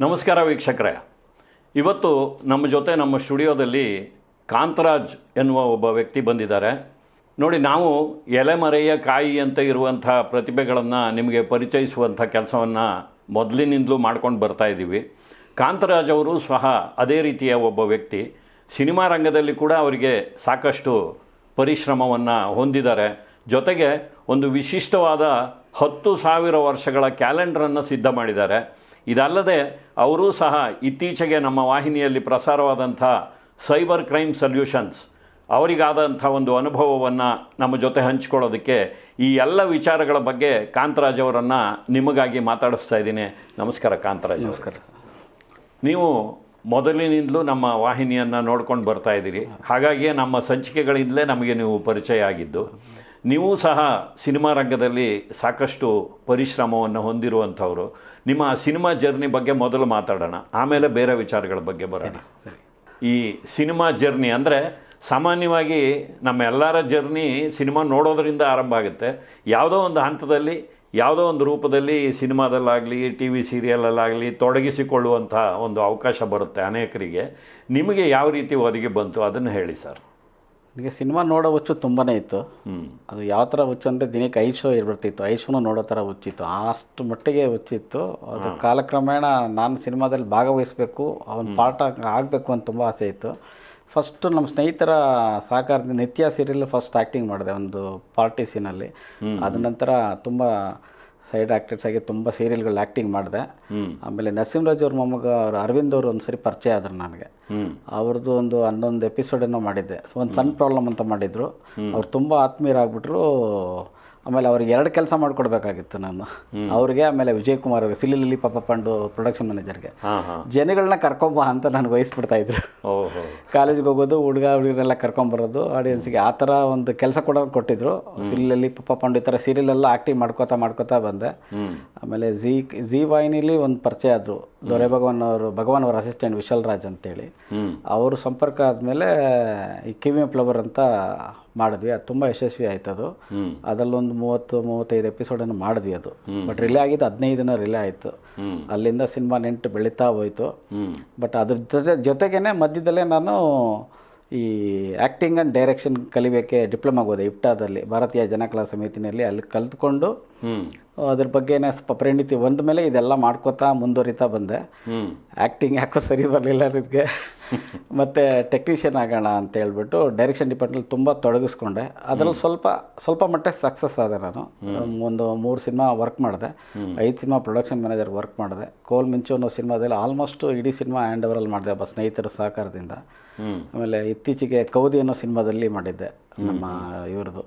ನಮಸ್ಕಾರ ವೀಕ್ಷಕರೇ. ಇವತ್ತು ನಮ್ಮ ಜೊತೆ ನಮ್ಮ ಸ್ಟುಡಿಯೋದಲ್ಲಿ ಕಾಂತರಾಜ್ ಎನ್ನುವ ಒಬ್ಬ ವ್ಯಕ್ತಿ ಬಂದಿದ್ದಾರೆ. ನೋಡಿ, ನಾವು ಎಲೆಮರೆಯ ಕಾಯಿ ಅಂತ ಇರುವಂಥ ಪ್ರತಿಭೆಗಳನ್ನು ನಿಮಗೆ ಪರಿಚಯಿಸುವಂಥ ಕೆಲಸವನ್ನು ಮೊದಲಿನಿಂದಲೂ ಮಾಡ್ಕೊಂಡು ಬರ್ತಾ ಇದ್ದೀವಿ. ಕಾಂತರಾಜ್ ಅವರು ಸಹ ಅದೇ ರೀತಿಯ ಒಬ್ಬ ವ್ಯಕ್ತಿ. ಸಿನಿಮಾ ರಂಗದಲ್ಲಿ ಕೂಡ ಅವರಿಗೆ ಸಾಕಷ್ಟು ಪರಿಶ್ರಮವನ್ನು ಹೊಂದಿದ್ದಾರೆ. ಜೊತೆಗೆ ಒಂದು ವಿಶಿಷ್ಟವಾದ ಹತ್ತು ಸಾವಿರ ವರ್ಷಗಳ ಕ್ಯಾಲೆಂಡರನ್ನು ಸಿದ್ಧ ಮಾಡಿದ್ದಾರೆ. ಇದಲ್ಲದೆ ಅವರೂ ಸಹ ಇತ್ತೀಚೆಗೆ ನಮ್ಮ ವಾಹಿನಿಯಲ್ಲಿ ಪ್ರಸಾರವಾದಂಥ ಸೈಬರ್ ಕ್ರೈಮ್ ಸೊಲ್ಯೂಷನ್ಸ್ ಅವರಿಗಾದಂಥ ಒಂದು ಅನುಭವವನ್ನು ನಮ್ಮ ಜೊತೆ ಹಂಚ್ಕೊಳ್ಳೋದಕ್ಕೆ ಈ ಎಲ್ಲ ವಿಚಾರಗಳ ಬಗ್ಗೆ ಕಾಂತರಾಜ್ ಅವರನ್ನು ನಿಮಗಾಗಿ ಮಾತಾಡಿಸ್ತಾ ಇದ್ದೀನಿ. ನಮಸ್ಕಾರ ಕಾಂತರಾಜ್ ನಮಸ್ಕಾರ. ನೀವು ಮೊದಲಿನಿಂದಲೂ ನಮ್ಮ ವಾಹಿನಿಯನ್ನು ನೋಡ್ಕೊಂಡು ಬರ್ತಾ ಇದ್ದೀರಿ. ಹಾಗಾಗಿ ನಮ್ಮ ಸಂಚಿಕೆಗಳಿಂದಲೇ ನಮಗೆ ನೀವು ಪರಿಚಯ ಆಗಿದ್ದು ನೀವು ಸಹ ಸಿನಿಮಾ ರಂಗದಲ್ಲಿ ಸಾಕಷ್ಟು ಪರಿಶ್ರಮವನ್ನು ಹೊಂದಿರುವಂಥವ್ರು. ನಿಮ್ಮ ಸಿನಿಮಾ ಜರ್ನಿ ಬಗ್ಗೆ ಮೊದಲು ಮಾತಾಡೋಣ. ಆಮೇಲೆ ಬೇರೆ ವಿಚಾರಗಳ ಬಗ್ಗೆ ಬರೋಣ. ಸರಿ ಈ ಸಿನಿಮಾ ಜರ್ನಿ ಅಂದರೆ ಸಾಮಾನ್ಯವಾಗಿ ನಮ್ಮ ಎಲ್ಲರ ಜರ್ನಿ ಸಿನಿಮಾ ನೋಡೋದರಿಂದ ಆರಂಭ ಆಗುತ್ತೆ. ಯಾವುದೋ ಒಂದು ಹಂತದಲ್ಲಿ ಯಾವುದೋ ಒಂದು ರೂಪದಲ್ಲಿ ಸಿನಿಮಾದಲ್ಲಾಗಲಿ ಟಿ ವಿ ಸೀರಿಯಲಲ್ಲಾಗಲಿ ತೊಡಗಿಸಿಕೊಳ್ಳುವಂಥ ಒಂದು ಅವಕಾಶ ಬರುತ್ತೆ ಅನೇಕರಿಗೆ. ನಿಮಗೆ ಯಾವ ರೀತಿ ಒದಗಿ ಬಂತು? ಅದನ್ನು ಹೇಳಿ ಸರ್. ನನಗೆ ಸಿನಿಮಾ ನೋಡೋ ಹುಚ್ಚು ತುಂಬಾ ಇತ್ತು. ಅದು ಯಾವ ಥರ ಹುಚ್ಚು ಅಂದರೆ ದಿನಕ್ಕೆ ಐದು ಶೋ ಇರ್ಬಿಡ್ತಿತ್ತು. ಐದು ಶೋನೂ ನೋಡೋ ಥರ ಹುಚ್ಚಿತ್ತು. ಅಷ್ಟು ಮಟ್ಟಿಗೆ ಹುಚ್ಚಿತ್ತು. ಅದು ಕಾಲಕ್ರಮೇಣ ನಾನು ಸಿನಿಮಾದಲ್ಲಿ ಭಾಗವಹಿಸಬೇಕು ಅವನ ಪಾಠ ಆಗಬೇಕು ಅಂತ ತುಂಬ ಆಸೆ ಇತ್ತು. ಫಸ್ಟು ನಮ್ಮ ಸ್ನೇಹಿತರ ಸಹಕಾರದಿಂದ ನಿತ್ಯ ಸೀರಿಯಲ್ ಫಸ್ಟ್ ಆ್ಯಕ್ಟಿಂಗ್ ಮಾಡಿದೆ ಒಂದು ಪಾರ್ಟಿ ಸೀನಲ್ಲಿ. ಅದ ನಂತರ ತುಂಬ ಸೈಡ್ ಆ್ಯಕ್ಟರ್ಸ್ ಆಗಿ ತುಂಬ ಸೀರಿಯಲ್ಗಳು ಆ್ಯಕ್ಟಿಂಗ್ ಮಾಡಿದೆ. ಆಮೇಲೆ ನರಸಿಂಹರಾಜ್ ಅವ್ರ ಮೊಮ್ಮಗ ಅವ್ರು ಅರವಿಂದ್ ಅವರು ಒಂದು ಸರಿ ಪರಿಚಯ ಆದ್ರು ನನಗೆ. ಅವ್ರದ್ದು ಒಂದು ಹನ್ನೊಂದು ಎಪಿಸೋಡನ್ನು ಮಾಡಿದ್ದೆ. ಸೊ ಒಂದು ಸಣ್ಣ ಪ್ರಾಬ್ಲಮ್ ಅಂತ ಮಾಡಿದ್ರು. ಅವ್ರು ತುಂಬ ಆತ್ಮೀಯರಾಗ್ಬಿಟ್ರು ಆಮೇಲೆ ಅವ್ರಿಗೆ ಎರಡು ಕೆಲಸ ಮಾಡಿಕೊಡ್ಬೇಕಾಗಿತ್ತು ನಾನು. ಅವ್ರಿಗೆ ಆಮೇಲೆ ವಿಜಯ್ ಕುಮಾರ್ ಅವ್ರಿಗೆ ಸಿಲಿಲಿ ಪಾಪ ಪಂಡು ಪ್ರೊಡಕ್ಷನ್ ಮ್ಯಾನೇಜರ್ಗೆ ಜನಗಳನ್ನ ಕರ್ಕೊಂಬ ಅಂತ ನಾನು ವಹಿಸ್ಬಿಡ್ತಾ ಇದ್ರು. ಕಾಲೇಜ್ಗೆ ಹೋಗೋದು ಹುಡುಗ ಹುಡುಗರೆಲ್ಲ ಕರ್ಕೊಂಬರೋದು ಆಡಿಯನ್ಸ್ಗೆ ಆ ಥರ ಒಂದು ಕೆಲಸ ಕೂಡ ಕೊಟ್ಟಿದ್ರು. ಸಿಲ್ಲಲ್ಲಿ ಪಾಪ ಪಂಡು ಈ ಥರ ಸೀರಿಯಲ್ ಎಲ್ಲ ಆ್ಯಕ್ಟಿಂಗ್ ಮಾಡ್ಕೋತಾ ಮಾಡ್ಕೋತಾ ಬಂದೆ. ಆಮೇಲೆ ಜಿ ಜಿ ವಾಹಿನಿಲಿ ಒಂದು ಪರಿಚಯ ಆದರು. ದೊರೆ ಭಗವಾನ್ ಅವರು ಭಗವಾನ್ ಅವರ ಅಸಿಸ್ಟೆಂಟ್ ವಿಶಾಲ್ ರಾಜ್ ಅಂತೇಳಿ. ಅವರು ಸಂಪರ್ಕ ಆದಮೇಲೆ ಈ ಕಿವಿ ಫ್ಲವರ್ ಅಂತ ಮಾಡಿದ್ವಿ. ಅದು ತುಂಬ ಯಶಸ್ವಿ ಆಯ್ತು ಅದು. ಅದರಲ್ಲೊಂದು ಮೂವತ್ತು ಮೂವತ್ತೈದು ಎಪಿಸೋಡನ್ನು ಮಾಡಿದ್ವಿ ಅದು. ಬಟ್ ರಿಲೇ ಆಗಿದ್ದು ಹದಿನೈದು ದಿನ ರಿಲೇ ಆಯಿತು. ಅಲ್ಲಿಂದ ಸಿನಿಮಾ ನೆಂಟು ಬೆಳೀತಾ ಹೋಯ್ತು. ಬಟ್ ಅದ್ರ ಜೊತೆ ಜೊತೆಗೇನೆ ಮಧ್ಯದಲ್ಲೇ ನಾನು ಈ ಆ್ಯಕ್ಟಿಂಗ್ ಆ್ಯಂಡ್ ಡೈರೆಕ್ಷನ್ ಕಲಿಬೇಕೆ ಡಿಪ್ಲೊಮಾಗೆ ಹೋದೆ ಇಫ್ಟಾದಲ್ಲಿ ಭಾರತೀಯ ಜನಕಲಾ ಸಮಿತಿನಲ್ಲಿ ಅಲ್ಲಿ ಕಲ್ತ್ಕೊಂಡು ಅದ್ರ ಬಗ್ಗೆನೇ ಸ್ವಲ್ಪ ಪರಿಣಿತಿ ಒಂದ ಮೇಲೆ ಇದೆಲ್ಲ ಮಾಡ್ಕೋತಾ ಮುಂದುವರಿತಾ ಬಂದೆ. ಆ್ಯಕ್ಟಿಂಗ್ ಯಾಕೋ ಸರಿ ಬರಲಿಲ್ಲ ನನಗೆ ಮತ್ತು ಟೆಕ್ನಿಷಿಯನ್ ಆಗೋಣ ಅಂತ ಹೇಳ್ಬಿಟ್ಟು ಡೈರೆಕ್ಷನ್ ಡಿಪಾರ್ಟ್ಮೆಂಟ್ ತುಂಬ ತೊಡಗಿಸ್ಕೊಂಡೆ. ಅದರಲ್ಲಿ ಸ್ವಲ್ಪ ಸ್ವಲ್ಪ ಮಟ್ಟ ಸಕ್ಸಸ್ ಆದೆ ನಾನು. ಒಂದು ಮೂರು ಸಿನಿಮಾ ವರ್ಕ್ ಮಾಡಿದೆ. ಐದು ಸಿನಿಮಾ ಪ್ರೊಡಕ್ಷನ್ ಮ್ಯಾನೇಜರ್ ವರ್ಕ್ ಮಾಡಿದೆ. ಕೋಲ್ ಮಿಂಚು ಅನ್ನೋ ಸಿನಿಮಾದಲ್ಲಿ ಆಲ್ಮೋಸ್ಟ್ ಇಡೀ ಸಿನಿಮಾ ಹ್ಯಾಂಡ್ ಓವರಲ್ಲಿ ಮಾಡಿದೆ ಒಬ್ಬ ಸ್ನೇಹಿತರ ಸಹಕಾರದಿಂದ. ಆಮೇಲೆ ಇತ್ತೀಚೆಗೆ ಕೌದಿ ಅನ್ನೋ ಸಿನಿಮಾದಲ್ಲಿ ಮಾಡಿದ್ದೆ ನಮ್ಮ ಇವ್ರದ್ದು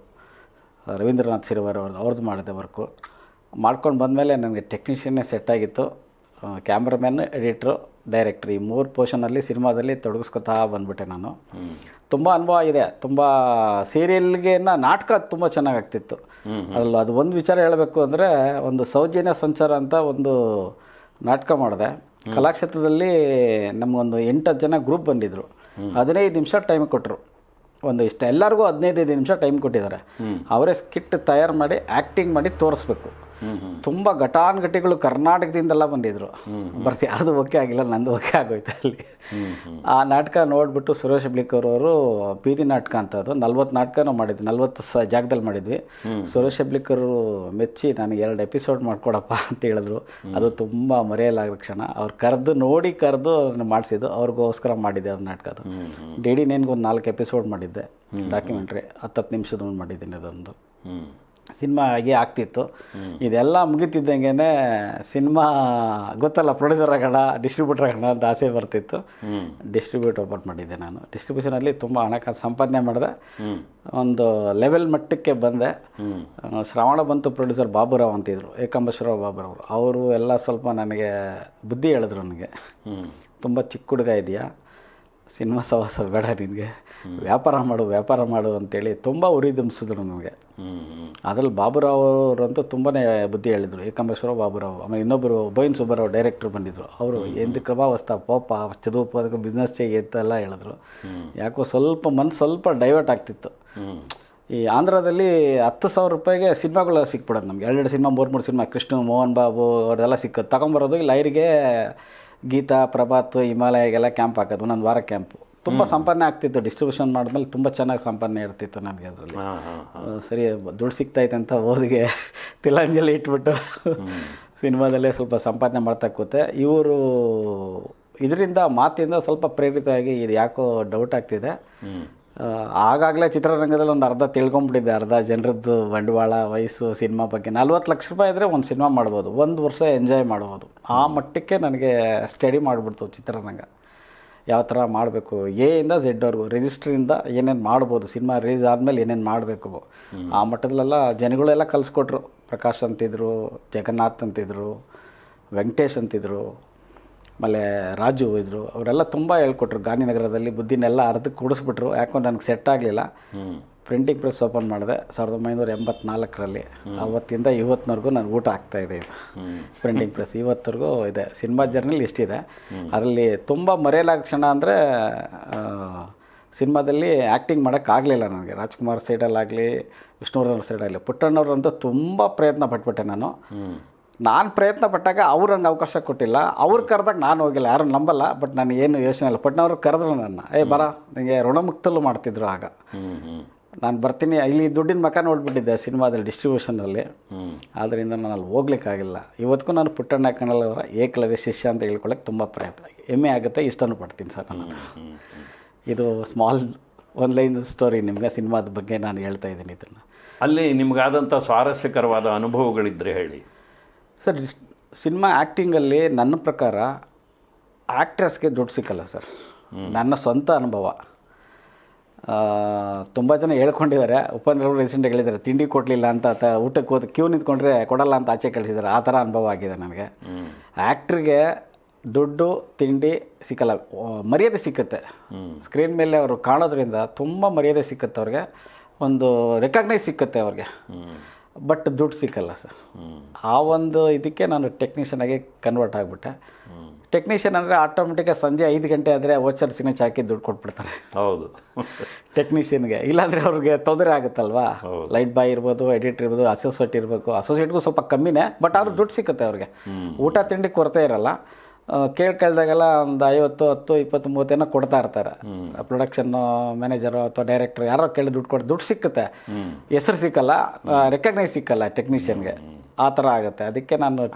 ರವೀಂದ್ರನಾಥ್ ಸಿರಿವರ್ ಅವ್ರದ್ದು ಅವ್ರದ್ದು ಮಾಡಿದೆ ವರ್ಕು. ಮಾಡ್ಕೊಂಡು ಬಂದಮೇಲೆ ನನಗೆ ಟೆಕ್ನಿಷಿಯನ್ನೇ ಸೆಟ್ ಆಗಿತ್ತು. ಕ್ಯಾಮ್ರಾಮ್ಯಾನ್ ಎಡಿಟ್ರು ಡೈರೆಕ್ಟ್ರ್ ಈ ಮೂರು ಪೋರ್ಷನಲ್ಲಿ ಸಿನಿಮಾದಲ್ಲಿ ತೊಡಗಿಸ್ಕೊತಾ ಬಂದ್ಬಿಟ್ಟೆ ನಾನು. ತುಂಬ ಅನುಭವ ಇದೆ. ತುಂಬ ಸೀರಿಯಲ್ಗೆ ನಾಟಕ ತುಂಬ ಚೆನ್ನಾಗಿ ಆಗ್ತಿತ್ತು ಅದ್ರಲ್ಲಿ ಅದು ಒಂದು ವಿಚಾರ ಹೇಳಬೇಕು ಅಂದರೆ ಒಂದು ಸೌಜನ್ಯ ಸಂಚಾರ ಅಂತ ಒಂದು ನಾಟಕ ಮಾಡಿದೆ. ಕಲಾಕ್ಷೇತ್ರದಲ್ಲಿ ನಮಗೊಂದು ಎಂಟತ್ತು ಜನ ಗ್ರೂಪ್ ಬಂದಿದ್ದರು ಹದಿನೈದು ನಿಮಿಷ ಟೈಮ್ ಕೊಟ್ಟರು ಒಂದು ಇಷ್ಟ. ಎಲ್ಲರಿಗೂ ಹದಿನೈದೈದು ನಿಮಿಷ ಟೈಮ್ ಕೊಟ್ಟಿದ್ದಾರೆ. ಅವರೇ ಸ್ಕಿಟ್ ತಯಾರು ಮಾಡಿ ಆ್ಯಕ್ಟಿಂಗ್ ಮಾಡಿ ತೋರಿಸ್ಬೇಕು. ತುಂಬ ಘಟಾನುಘಟಿಗಳು ಕರ್ನಾಟಕದಿಂದೆಲ್ಲ ಬಂದಿದ್ರು. ಬರ್ತಿ ಯಾರ್ದು ಓಕೆ ಆಗಿಲ್ಲ, ನಂದು ಓಕೆ ಆಗೋಯ್ತು ಅಲ್ಲಿ. ಆ ನಾಟಕ ನೋಡಿಬಿಟ್ಟು ಸುರೇಶ್ ಅವರು ಬೀದಿ ನಾಟಕ ಅಂತ ಅದು, ನಲ್ವತ್ತು ನಾಟಕನೂ ಮಾಡಿದ್ವಿ, ನಲ್ವತ್ತು ಸ ಜಾಗದಲ್ಲಿ ಮಾಡಿದ್ವಿ. ಸುರೇಶ್ ಅವರು ಮೆಚ್ಚಿ ನನಗೆ ಎರಡು ಎಪಿಸೋಡ್ ಮಾಡ್ಕೊಡಪ್ಪ ಅಂತ ಹೇಳಿದ್ರು. ಅದು ತುಂಬ ಮರೆಯಲಾಗ ಕ್ಷಣ. ಅವ್ರು ಕರೆದು ನೋಡಿ ಕರೆದು ಮಾಡಿಸಿದ್ದು, ಅವ್ರಿಗೋಸ್ಕರ ಮಾಡಿದ್ದೆ ಅದು ನಾಟಕ ಅದು. ಡಿ ಡಿ ಒಂದು ನಾಲ್ಕು ಎಪಿಸೋಡ್ ಮಾಡಿದ್ದೆ, ಡಾಕ್ಯುಮೆಂಟ್ರಿ, ಹತ್ತತ್ತು ನಿಮಿಷದ ಒಂದು ಮಾಡಿದ್ದೀನಿ ಅದೊಂದು. ಹ್ಞೂ ಸಿನಿಮಾ ಹಾಗೆ ಆಗ್ತಿತ್ತು. ಇದೆಲ್ಲ ಮುಗಿತಿದ್ದಂಗೆ ಸಿನಿಮಾ ಗೊತ್ತಲ್ಲ ಪ್ರೊಡ್ಯೂಸರ್ ಆಗೋಣ ಡಿಸ್ಟ್ರಿಬ್ಯೂಟರ್ ಆಗೋಣ ಅಂತ ಆಸೆ ಬರ್ತಿತ್ತು. ಡಿಸ್ಟ್ರಿಬ್ಯೂಟ್ ಓಪನ್ ಮಾಡಿದ್ದೆ ನಾನು. ಡಿಸ್ಟ್ರಿಬ್ಯೂಷನಲ್ಲಿ ತುಂಬ ಹಣಕಾಸು ಸಂಪಾದನೆ ಮಾಡಿದೆ. ಒಂದು ಲೆವೆಲ್ ಮಟ್ಟಕ್ಕೆ ಬಂದೆ. ಶ್ರವಣ ಬಂತು ಪ್ರೊಡ್ಯೂಸರ್ ಬಾಬುರಾವ್ ಅಂತಿದ್ರು ಏಕಾಂಬಶ್ವರರಾವ್ ಬಾಬುರಾವ್ ಅವರು ಎಲ್ಲ ಸ್ವಲ್ಪ ನನಗೆ ಬುದ್ಧಿ ಹೇಳಿದ್ರು ನನಗೆ. ತುಂಬ ಚಿಕ್ಕ ಹುಡುಗ ಇದೆಯಾ? ಸಿನಿಮಾ ಸವಾಸ ಬೇಡ ನಿನಗೆ. ವ್ಯಾಪಾರ ಮಾಡು ವ್ಯಾಪಾರ ಮಾಡು ಅಂತೇಳಿ ತುಂಬ ಉರಿದುಂಬಿಸಿದ್ರು ನಮಗೆ. ಅದರಲ್ಲಿ ಬಾಬುರಾವ್ ಅವರಂತೂ ತುಂಬಾ ಬುದ್ಧಿ ಹೇಳಿದರು. ಏಕಾಂಬರೇಶ್ವರ ಬಾಬುರಾವ್ ಆಮೇಲೆ ಇನ್ನೊಬ್ಬರು ಬೋಯಿನ್ ಸುಬ್ಬರಾವ್ ಡೈರೆಕ್ಟ್ರ್ ಬಂದಿದ್ದರು ಅವರು ಎಂದು ಕೃಪಾವಸ್ಥ ಪೋಪ ಚದುವು ಬಿಸ್ನೆಸ್ ಚೇ ಅಂತೆಲ್ಲ ಹೇಳಿದ್ರು. ಯಾಕೋ ಸ್ವಲ್ಪ ಮನ್ಸು ಸ್ವಲ್ಪ ಡೈವರ್ಟ್ ಆಗ್ತಿತ್ತು. ಈ ಆಂಧ್ರದಲ್ಲಿ ಹತ್ತು ಸಾವಿರ ರೂಪಾಯಿಗೆ ಸಿನಿಮಾಗಳು ಸಿಕ್ಬಿಡೋದು ನಮ್ಗೆ. ಎರಡೆರಡು ಸಿನಿಮಾ ಮೂರು ಮೂರು ಸಿನಿಮಾ ಕೃಷ್ಣ ಮೋಹನ್ ಬಾಬು ಅವರೆಲ್ಲ ಸಿಕ್ಕೋದು. ತಗೊಂಬರೋದು ಇಲ್ಲಿ ಐರಿಗೆ ಗೀತಾ ಪ್ರಭಾತ್ ಹಿಮಾಲಯಗೆಲ್ಲ ಕ್ಯಾಂಪ್ ಹಾಕೋದು. ಒಂದೊಂದು ವಾರ ಕ್ಯಾಂಪ್ ತುಂಬ ಸಂಪಾದನೆ ಆಗ್ತಿತ್ತು. ಡಿಸ್ಟ್ರಿಬ್ಯೂಷನ್ ಮಾಡಿದ್ಮೇಲೆ ತುಂಬ ಚೆನ್ನಾಗಿ ಸಂಪಾದನೆ ಇರ್ತಿತ್ತು ನನಗೆ ಅದರಲ್ಲಿ. ಸರಿ ದುಡ್ಡು ಸಿಗ್ತೈತೆ ಅಂತ ಓದಿಗೆ ತಿಲಾಂಜಲಿ ಇಟ್ಬಿಟ್ಟು ಸಿನಿಮಾದಲ್ಲೇ ಸ್ವಲ್ಪ ಸಂಪಾದನೆ ಮಾಡ್ತಾ ಕೂತೆ. ಇವರು ಇದರಿಂದ ಮಾತಿಂದ ಸ್ವಲ್ಪ ಪ್ರೇರಿತವಾಗಿ ಇದು ಯಾಕೋ ಡೌಟ್ ಆಗ್ತಿದೆ. ಆಗಾಗಲೇ ಚಿತ್ರರಂಗದಲ್ಲಿ ಒಂದು ಅರ್ಧ ತಿಳ್ಕೊಂಬಿಟ್ಟಿದ್ದೆ ಅರ್ಧ ಜನರದ್ದು ಬಂಡವಾಳ ವಯಸ್ಸು ಸಿನಿಮಾ ಬಗ್ಗೆ. ನಲ್ವತ್ತು ಲಕ್ಷ ರೂಪಾಯಿ ಇದ್ದರೆ ಒಂದು ಸಿನಿಮಾ ಮಾಡ್ಬೋದು ಒಂದು ವರ್ಷ ಎಂಜಾಯ್ ಮಾಡ್ಬೋದು. ಆ ಮಟ್ಟಕ್ಕೆ ನನಗೆ ಸ್ಟಡಿ ಮಾಡಿಬಿಡ್ತು ಚಿತ್ರರಂಗ. ಯಾವ ಥರ ಮಾಡಬೇಕು? ಎಯಿಂದ ಝೆಡ್ವರೆಗೂ ರಿಜಿಸ್ಟ್ರಿಂದ ಏನೇನು ಮಾಡ್ಬೋದು ಸಿನಿಮಾ ರಿಲೀಸ್ ಆದಮೇಲೆ ಏನೇನು ಮಾಡಬೇಕು? ಆ ಮಟ್ಟದಲ್ಲೆಲ್ಲ ಜನಗಳೆಲ್ಲ ಕಲಿಸ್ಕೊಟ್ರು. ಪ್ರಕಾಶ್ ಅಂತಿದ್ರು ಜಗನ್ನಾಥ್ ಅಂತಿದ್ರು ವೆಂಕಟೇಶ್ ಅಂತಿದ್ರು. ಆಮೇಲೆ ರಾಜು ಇದ್ದರು ಅವರೆಲ್ಲ ತುಂಬ ಹೇಳ್ಕೊಟ್ರು. ಗಾಂಧಿನಗರದಲ್ಲಿ ಬುದ್ಧಿನೆಲ್ಲ ಅರ್ಧಕ್ಕೆ ಕೂಡಿಸ್ಬಿಟ್ರು. ಯಾಕೋ ನನಗೆ ಸೆಟ್ ಆಗಲಿಲ್ಲ. ಪ್ರಿಂಟಿಂಗ್ ಪ್ರೆಸ್ ಓಪನ್ ಮಾಡಿದೆ. ಸಾವಿರದ ಒಂಬೈನೂರ ಎಂಬತ್ನಾಲ್ಕರಲ್ಲಿ. ಅವತ್ತಿಂದ ಇವತ್ತಿನವರೆಗೂ ನಾನು ಊಟ ಆಗ್ತಾ ಇದೆ ಇದು. ಪ್ರಿಂಟಿಂಗ್ ಪ್ರೆಸ್ ಇವತ್ತರೆಗೂ ಇದೆ. ಸಿನಿಮಾ ಜರ್ನಲ್ ಇಷ್ಟಿದೆ. ಅದರಲ್ಲಿ ತುಂಬ ಮರೆಯಲಾದ ಕ್ಷಣ ಅಂದರೆ ಸಿನಿಮಾದಲ್ಲಿ ಆ್ಯಕ್ಟಿಂಗ್ ಮಾಡೋಕ್ಕಾಗಲಿಲ್ಲ ನನಗೆ. ರಾಜ್ಕುಮಾರ್ ಸೈಡಲ್ಲಾಗಲಿ ವಿಷ್ಣುವರ್ಧನ್ ಸೈಡಲ್ಲಿ ಪುಟ್ಟಣ್ಣವ್ರಂತೂ ತುಂಬ ಪ್ರಯತ್ನ ಪಟ್ಬಿಟ್ಟೆ ನಾನು. ನಾನು ಪ್ರಯತ್ನ ಪಟ್ಟಾಗ ಅವ್ರು ನಂಗೆ ಅವಕಾಶ ಕೊಟ್ಟಿಲ್ಲ. ಅವ್ರು ಕರೆದಾಗ ನಾನು ಹೋಗಿಲ್ಲ. ಯಾರು ನಂಬಲ್ಲ. ಬಟ್ ನಾನು ಏನು ಯೋಚನೆ ಇಲ್ಲ. ಪಟ್ನವ್ರು ಕರೆದ್ರು ನನ್ನ. ಏ, ಬರ. ನನಗೆ ಋಣಮುಕ್ತಲ್ಲೂ ಮಾಡ್ತಿದ್ರು ಆಗ. ನಾನು ಬರ್ತೀನಿ. ಇಲ್ಲಿ ದುಡ್ಡಿನ ಮಕ ನೋಡ್ಬಿಟ್ಟಿದ್ದೆ ಸಿನಿಮಾದಲ್ಲಿ ಡಿಸ್ಟ್ರಿಬ್ಯೂಷನಲ್ಲಿ ಆದ್ದರಿಂದ ನಾನು ಅಲ್ಲಿ ಹೋಗ್ಲಿಕ್ಕಾಗಿಲ್ಲ. ಇವತ್ತಿಗೂ ನಾನು ಪುಟ್ಟಣ್ಣ ಕಣ್ಣಲ್ಲವರ ಏಕಲವ್ಯ ಶಿಷ್ಯ ಅಂತ ಹೇಳ್ಕೊಳ್ಳೋಕೆ ತುಂಬ ಪ್ರಯತ್ನ. ಹೆಮ್ಮೆ ಆಗುತ್ತೆ. ಇಷ್ಟನೂ ಪಡ್ತೀನಿ ಸರ್ ನಾನು. ಇದು ಸ್ಮಾಲ್ ಒನ್ ಲೈನ್ ಸ್ಟೋರಿ ನಿಮಗೆ ಸಿನಿಮಾದ ಬಗ್ಗೆ ನಾನು ಹೇಳ್ತಾ ಇದ್ದೀನಿ ಇದನ್ನು. ಅಲ್ಲಿ ನಿಮಗಾದಂಥ ಸ್ವಾರಸ್ಯಕರವಾದ ಅನುಭವಗಳಿದ್ದರೆ ಹೇಳಿ. ಸರ್ ಸಿನಿಮಾ ಆ್ಯಕ್ಟಿಂಗಲ್ಲಿ ನನ್ನ ಪ್ರಕಾರ ಆ್ಯಕ್ಟ್ರೆಸ್ಗೆ ದುಡ್ಡು ಸಿಕ್ಕಲ್ಲ ಸರ್. ನನ್ನ ಸ್ವಂತ ಅನುಭವ. ತುಂಬ ಜನ ಹೇಳ್ಕೊಂಡಿದ್ದಾರೆ ಉಪೇಂದ್ರ ರೀಸೆಂಟಾಗಿ ಹೇಳಿದ್ದಾರೆ ತಿಂಡಿ ಕೊಡಲಿಲ್ಲ ಅಂತ ತ ಊಟಕ್ಕೆ ಹೋದ ಕ್ಯೂ ನಿಂತ್ಕೊಂಡ್ರೆ ಕೊಡಲ್ಲ ಅಂತ ಆಚೆ ಕಳಿಸಿದ್ದಾರೆ. ಆ ಥರ ಅನುಭವ ಆಗಿದೆ ನನಗೆ. ಆ್ಯಕ್ಟ್ರಿಗೆ ದುಡ್ಡು ತಿಂಡಿ ಸಿಕ್ಕಲ್ಲ. ಮರ್ಯಾದೆ ಸಿಕ್ಕುತ್ತೆ. ಸ್ಕ್ರೀನ್ ಮೇಲೆ ಅವರು ಕಾಣೋದ್ರಿಂದ ತುಂಬ ಮರ್ಯಾದೆ ಸಿಕ್ಕುತ್ತೆ ಅವ್ರಿಗೆ. ಒಂದು ರೆಕಗ್ನೈಸ್ ಸಿಕ್ಕುತ್ತೆ ಅವ್ರಿಗೆ. ಬಟ್ ದುಡ್ಡು ಸಿಕ್ಕಲ್ಲ ಸರ್. ಆ ಒಂದು ಇದಕ್ಕೆ ನಾನು ಟೆಕ್ನಿಷಿಯನ್ ಆಗಿ ಕನ್ವರ್ಟ್ ಆಗಿಬಿಟ್ಟೆ. ಟೆಕ್ನಿಷಿಯನ್ ಅಂದರೆ ಆಟೋಮೆಟಿಕಾಗಿ ಸಂಜೆ ಐದು ಗಂಟೆ ಆದರೆ ವೋಚರ್ ಸಿಗ್ನೇಚ್ ಹಾಕಿ ದುಡ್ಡು ಕೊಟ್ಬಿಡ್ತಾರೆ. ಹೌದು. ಟೆಕ್ನಿಷಿಯನ್ಗೆ ಇಲ್ಲಾಂದರೆ ಅವ್ರಿಗೆ ತೊಂದರೆ ಆಗುತ್ತಲ್ವಾ. ಲೈಟ್ ಬಾಯ್ ಇರ್ಬೋದು ಎಡಿಟರ್ ಇರ್ಬೋದು ಅಸೋಸಿಯೇಟ್ ಇರಬೇಕು. ಅಸೋಸಿಯೇಟ್ಗೂ ಸ್ವಲ್ಪ ಕಮ್ಮಿನೇ ಬಟ್ ಆದರೂ ದುಡ್ಡು ಸಿಕ್ಕುತ್ತೆ ಅವ್ರಿಗೆ. ಊಟ ತಿಂಡಿ ಕೊರತೆ ಇರಲ್ಲ. ಕೇಳಿ ಕೇಳಿದಾಗೆಲ್ಲ ಒಂದು ಐವತ್ತು ಹತ್ತು ಇಪ್ಪತ್ತು ಮೂವತ್ತೇನೋ ಕೊಡ್ತಾ ಇರ್ತಾರೆ. ಪ್ರೊಡಕ್ಷನ್ ಮ್ಯಾನೇಜರು ಅಥವಾ ಡೈರೆಕ್ಟರ್ ಯಾರೋ ಕೇಳಿ ದುಡ್ಡು ಕೊಟ್ಟು ದುಡ್ಡು ಸಿಕ್ಕುತ್ತೆ. ಹೆಸರು ಸಿಕ್ಕಲ್ಲ ರೆಕಗ್ನೈಸ್ ಸಿಕ್ಕಲ್ಲ ಟೆಕ್ನಿಷಿಯನ್ಗೆ ಆ ಥರ ಆಗುತ್ತೆ. ಅದಕ್ಕೆ ನಾನು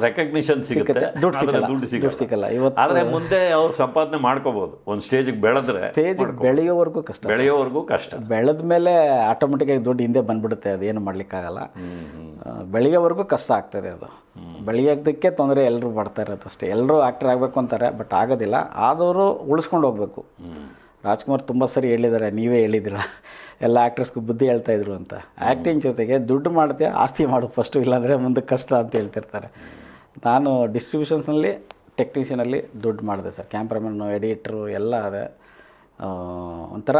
ರೆಕಗ್ನಿಷನ್ ಸಿಗುತ್ತೆ. ದುಡ್ಡು ಸಿಗಲ್ಲ. ಇವತ್ತು- ಆದರೆ ಮುಂದೆ ಅವ್ರು ಸಂಪಾದನೆ ಮಾಡ್ಕೋಬಹುದು ಒಂದು ಸ್ಟೇಜಿಗೆ ಬೆಳೆದ್ರೆ ಸ್ಟೇಜ್ ಬೆಳೆಯೋವರೆಗೂ ಕಷ್ಟ. ಬೆಳೆಯೋವರೆಗೂ ಕಷ್ಟ. ಬೆಳೆದ ಮೇಲೆ ಆಟೋಮೆಟಿಕ್ಕಾಗಿ ದುಡ್ಡು ಹಿಂದೆ ಬಂದ್ಬಿಡುತ್ತೆ ಅದೇನು ಮಾಡ್ಲಿಕ್ಕಾಗಲ್ಲ. ಬೆಳೆಯೋವರೆಗೂ ಕಷ್ಟ ಆಗ್ತದೆ ಅದು. ಬೆಳೆಯೋದಕ್ಕೆ ತೊಂದರೆ ಎಲ್ಲರೂ ಬರ್ತಾ ಇರೋದು ಅಷ್ಟೇ. ಎಲ್ಲರೂ ಆಕ್ಟರ್ ಆಗಬೇಕು ಅಂತಾರೆ ಬಟ್ ಆಗೋದಿಲ್ಲ. ಆದವರು ಉಳಿಸ್ಕೊಂಡು ಹೋಗ್ಬೇಕು. ರಾಜ್ಕುಮಾರ್ ತುಂಬ ಸರಿ ಹೇಳಿದ್ದಾರೆ ನೀವೇ ಹೇಳಿದಿರ ಎಲ್ಲ ಆ್ಯಕ್ಟರ್ಸ್ಗೂ ಬುದ್ಧಿ ಹೇಳ್ತಾ ಇದ್ರು ಅಂತ. ಆ್ಯಕ್ಟಿಂಗ್ ಜೊತೆಗೆ ದುಡ್ಡು ಮಾಡ್ತೀಯ ಆಸ್ತಿ ಮಾಡು ಫಸ್ಟು ಇಲ್ಲಾಂದರೆ ಮುಂದೆ ಕಷ್ಟ ಅಂತ ಹೇಳ್ತಿರ್ತಾರೆ. ನಾನು ಡಿಸ್ಟ್ರಿಬ್ಯೂಷನ್ಸ್ನಲ್ಲಿ ಟೆಕ್ನಿಷಿಯನಲ್ಲಿ ದುಡ್ಡು ಮಾಡಿದೆ ಸರ್. ಕ್ಯಾಮ್ರಾಮನ್ನು ಎಡಿಟ್ರು ಎಲ್ಲ ಅದೇ. ಒಂಥರ